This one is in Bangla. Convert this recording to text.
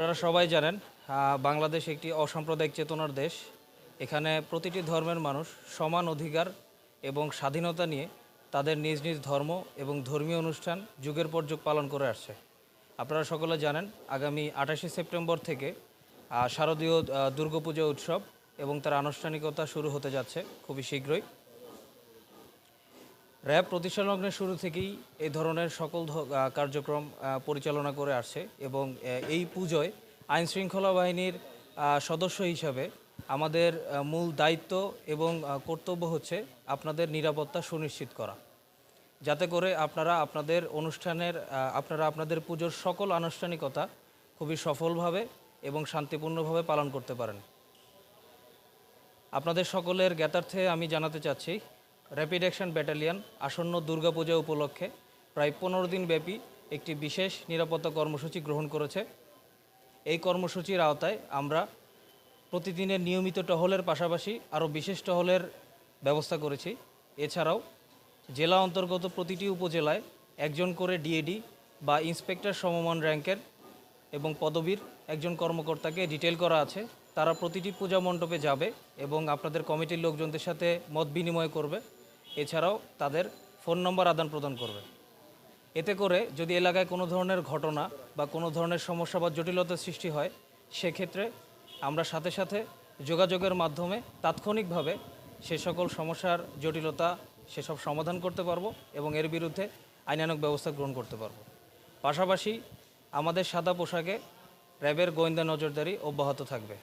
আপনারা সবাই জানেন বাংলাদেশ একটি অসাম্প্রদায়িক চেতনার দেশ। এখানে প্রতিটি ধর্মের মানুষ সমান অধিকার এবং স্বাধীনতা নিয়ে তাদের নিজ নিজ ধর্ম এবং ধর্মীয় অনুষ্ঠান যুগের পর যুগ পালন করে আসছে। আপনারা সকলে জানেন, আগামী আঠাশে সেপ্টেম্বর থেকে শারদীয় দুর্গাপূজা উৎসব এবং তার আনুষ্ঠানিকতা শুরু হতে যাচ্ছে খুবই শীঘ্রই। র্যাব প্রতিষ্ঠালগ্নের শুরু থেকেই এই ধরনের সকল কার্যক্রম পরিচালনা করে আসছে এবং এই পুজোয় আইন শৃঙ্খলা বাহিনীর সদস্য হিসাবে আমাদের মূল দায়িত্ব এবং কর্তব্য হচ্ছে আপনাদের নিরাপত্তা সুনিশ্চিত করা। যাতে করে আপনারা আপনাদের অনুষ্ঠানের আপনারা আপনাদের পুজোর সকল আনুষ্ঠানিকতা খুবই সফলভাবে এবং শান্তিপূর্ণভাবে পালন করতে পারেন। আপনাদের সকলের জ্ঞাতার্থে আমি জানাতে চাচ্ছি র্যাপিড অ্যাকশন ব্যাটালিয়ন আসন্ন দুর্গাপূজা উপলক্ষে প্রায় পনেরো দিন ব্যাপী একটি বিশেষ নিরাপত্তা কর্মসূচি গ্রহণ করেছে। এই কর্মসূচির আওতায় আমরা প্রতিদিনের নিয়মিত টহলের পাশাপাশি আরও বিশেষ টহলের ব্যবস্থা করেছি। এছাড়াও জেলা অন্তর্গত প্রতিটি উপজেলায় একজন করে ডিএডি বা ইন্সপেক্টর সমমান র্যাঙ্কের এবং পদবীর একজন কর্মকর্তাকে ডিটেল করা আছে। তারা প্রতিটি পূজা মণ্ডপে যাবে এবং আপনাদের কমিটির লোকজনদের সাথে মত বিনিময় করবে। এছাড়াও তাদের ফোন নম্বর আদান প্রদান করবে। এতে করে যদি এলাকায় কোনো ধরনের ঘটনা বা কোনো ধরনের সমস্যা বা জটিলতার সৃষ্টি হয়, সেক্ষেত্রে আমরা সাথে সাথে যোগাযোগের মাধ্যমে তাৎক্ষণিকভাবে সে সকল সমস্যার জটিলতা সেসব সমাধান করতে পারব এবং এর বিরুদ্ধে আইনানুগ ব্যবস্থা গ্রহণ করতে পারব। পাশাপাশি আমাদের সাদা পোশাকে র্যাবের গোয়েন্দা নজরদারি অব্যাহত থাকবে।